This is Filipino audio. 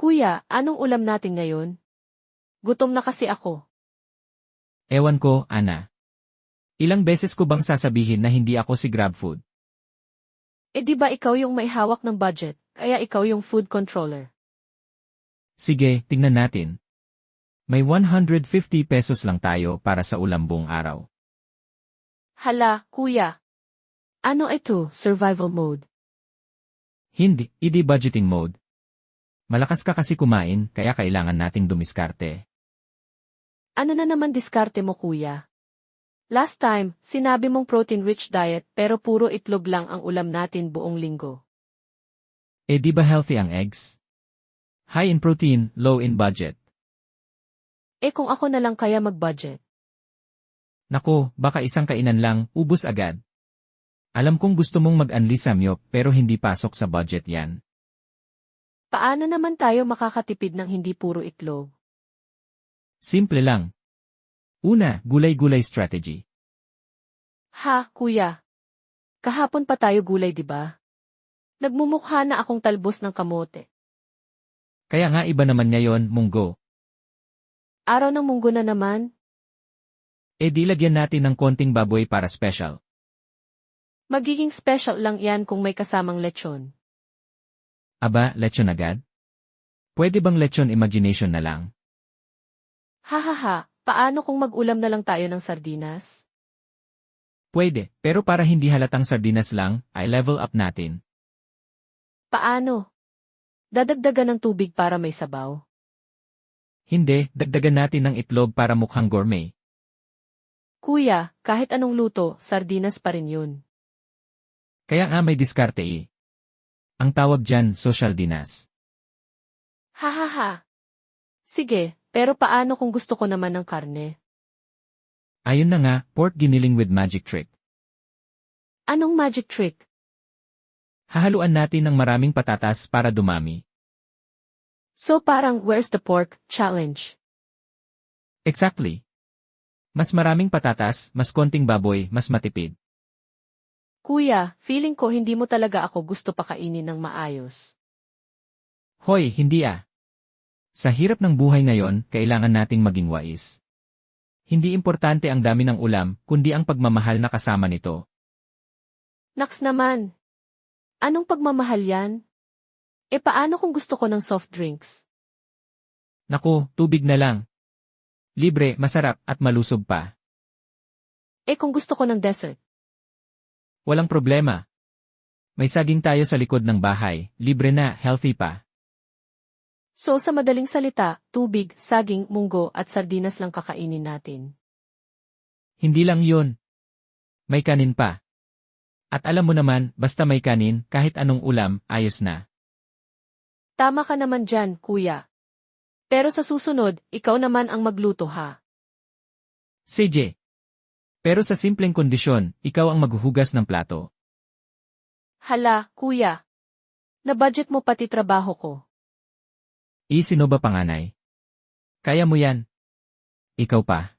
Kuya, anong ulam natin ngayon? Gutom na kasi ako. Ewan ko, Ana. Ilang beses ko bang sasabihin na hindi ako si GrabFood? Eh di ba ikaw yung may hawak ng budget, kaya ikaw yung food controller? Sige, tingnan natin. May 150 pesos lang tayo para sa ulam buong araw. Hala, kuya. Ano ito, survival mode? Hindi, idi budgeting mode. Malakas ka kasi kumain, kaya kailangan nating dumiskarte. Ano na naman diskarte mo kuya? Last time, sinabi mong protein-rich diet pero puro itlog lang ang ulam natin buong linggo. Eh di ba healthy ang eggs? High in protein, low in budget. Eh kung ako na lang kaya mag-budget. Nako, baka isang kainan lang, ubus agad. Alam kong gusto mong mag-unli samyop pero hindi pasok sa budget yan. Paano naman tayo makakatipid ng hindi puro itlog? Simple lang. Una, gulay-gulay strategy. Ha, kuya. Kahapon pa tayo gulay, di ba? Nagmumukha na akong talbos ng kamote. Kaya nga iba naman ngayon, munggo. Araw ng munggo na naman, Eh di lagyan natin ng konting baboy para special. magiging special lang yan kung may kasamang lechon. Aba, lechon agad? Pwede bang lechon imagination na lang? Hahaha, paano kung mag-ulam na lang tayo ng sardinas? Pwede, pero para hindi halatang sardinas lang, ay level up natin. Paano? Dadagdagan ng tubig para may sabaw. Hindi, dagdagan natin ng itlog para mukhang gourmet. Kuya, kahit anong luto, sardinas pa rin yun. Kaya nga may diskarte eh. Ang tawag dyan, social dinas. Hahaha. Sige, pero paano kung gusto ko naman ng karne? Ayun na nga, pork giniling with magic trick. Anong magic trick? Hahaluan natin ng maraming patatas para dumami. So parang where's the pork challenge? Exactly. Mas maraming patatas, mas konting baboy, mas matipid. Kuya, feeling ko hindi mo talaga ako gusto pakainin ng maayos. Hoy, hindi ah. Sa hirap ng buhay ngayon, kailangan nating maging wais. Hindi importante ang dami ng ulam, kundi ang pagmamahal na kasama nito. Naks naman. Anong pagmamahal yan? E paano kung gusto ko ng soft drinks? Naku, tubig na lang. Libre, masarap, at malusog pa. E kung gusto ko ng dessert? Walang problema. May saging tayo sa likod ng bahay, libre na, healthy pa. So sa madaling salita, tubig, saging, munggo at sardinas lang kakainin natin. Hindi lang yun. May kanin pa. At alam mo naman, basta may kanin, kahit anong ulam, ayos na. Tama ka naman dyan, kuya. Pero sa susunod, ikaw naman ang magluto ha. CJ. Pero sa simpleng kondisyon, ikaw ang maghuhugas ng plato. Hala, kuya. Na-budget mo pati trabaho ko. E sino ba panganay? Kaya mo yan. Ikaw pa.